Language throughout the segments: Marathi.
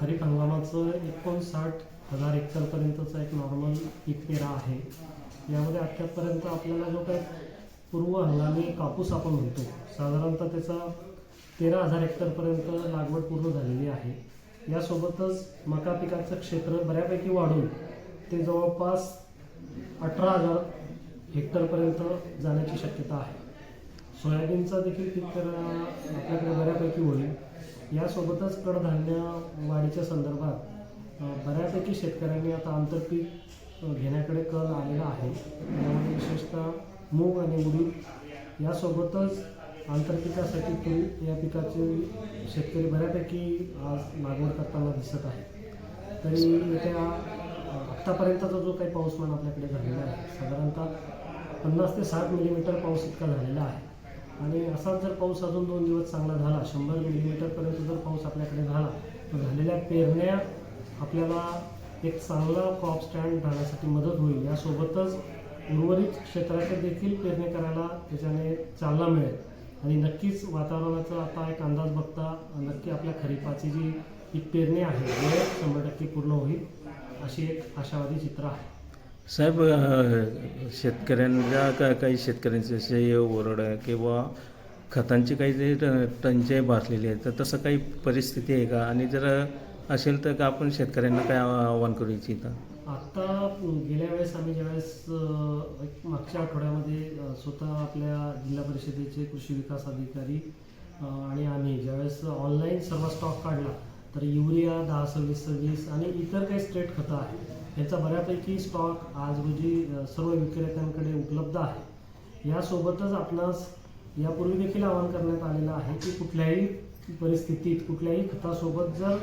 खरीप हंगामाचं एकोणसाठ हजार हेक्टरपर्यंतचा एक नॉर्मल पीक पेरा आहे. यामध्ये आत्तापर्यंत आपल्याला जो काही पूर्व हंगामी कापूस आपण म्हणतो साधारणतः त्याचा तेरा हजार हेक्टरपर्यंत लागवड पूर्ण झालेली आहे. यासोबतच मका पिकाचं क्षेत्र बऱ्यापैकी वाढून ते जवळपास अठरा हजार हेक्टरपर्यंत जाण्याची शक्यता आहे. सोयाबीनचा देखील पीक आपल्याकडे यासोबतच कडधान्य वाढीच्या संदर्भात बऱ्यापैकी शेतकऱ्यांनी आता आंतरपीक घेण्याकडे कल आलेला आहे. त्यामध्ये विशेषतः मूग आणि उडीद यासोबतच आंतरपिकासाठी तूर या पिकाचे शेतकरी बऱ्यापैकी आज लागवड करताना दिसत आहे तरी येत्या आत्तापर्यंतचा जो काही पाऊसमान आपल्याकडे झालेला आहे साधारणतः पन्नास ते साठ मिलीमीटर पाऊस इतका झालेला आहे. आणि असाच जर पाऊस अजून दोन दिवस चांगला झाला शंभर मिलीमीटरपर्यंत जर पाऊस आपल्याकडे झाला तर झालेल्या पेरण्या आपल्याला एक चांगला क्रॉप स्टँड राहण्यासाठी मदत होईल. यासोबतच उर्वरित क्षेत्राचे देखील पेरणी करायला त्याच्याने चालना मिळेल. आणि नक्कीच वातावरणाचा आता एक अंदाज बघता नक्की आपल्या खरीपाची जी ही पेरणी आहे वेळ शंभर टक्के पूर्ण होईल अशी एक आशावादी चित्र आहे. साहेब शेतकऱ्यांच्या का काही शेतकऱ्यांचे असे ओरड किंवा खतांची काही जे ट- टंचाई भासलेली आहे तर तसं काही परिस्थिती आहे का? आणि जर असेल तर का आपण शेतकऱ्यांना काय आवाहन करू इच्छिता? आत्ता गेल्या वेळेस आम्ही ज्यावेळेस एक मागच्या आठवड्यामध्ये स्वतः आपल्या जिल्हा परिषदेचे कृषी विकास अधिकारी आणि आम्ही ज्यावेळेस ऑनलाईन सर्व स्टॉक काढला तर युरिया दहा सव्वीस सव्वीस आणि इतर काही स्ट्रेट खतं आहे याचा बऱ्यापैकी स्टॉक आज रोजी सर्व विक्रेत्यांकडे उपलब्ध आहे. यासोबतच आपणास यापूर्वी देखील आवाहन करण्यात आलेलं आहे की कुठल्याही परिस्थितीत कुठल्याही खतासोबत जर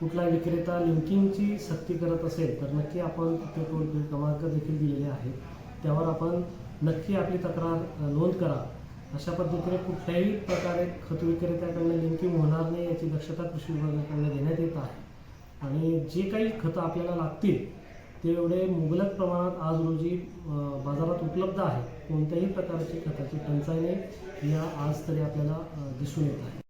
कुठला विक्रेता लिंकिंगची सक्ती करत असेल तर नक्की आपण तिथे टोल फ्री क्रमांक देखील दिलेले आहेत. त्यावर आपण नक्की आपली तक्रार नोंद करा. अशा पद्धतीने कुठल्याही प्रकारे खत विक्रेत्याकडनं लिंकिंग होणार नाही याची दक्षता कृषी विभागाकडनं घेण्यात येत आहे. आणि जे काही खतं आपल्याला लागतील ते एवढे मुबलक प्रमाणात आज रोजी बाजारात उपलब्ध आहे. कोणत्याही प्रकारची खताची टंचाई नाही. या आज तरी आपल्याला दिसून येत आहे.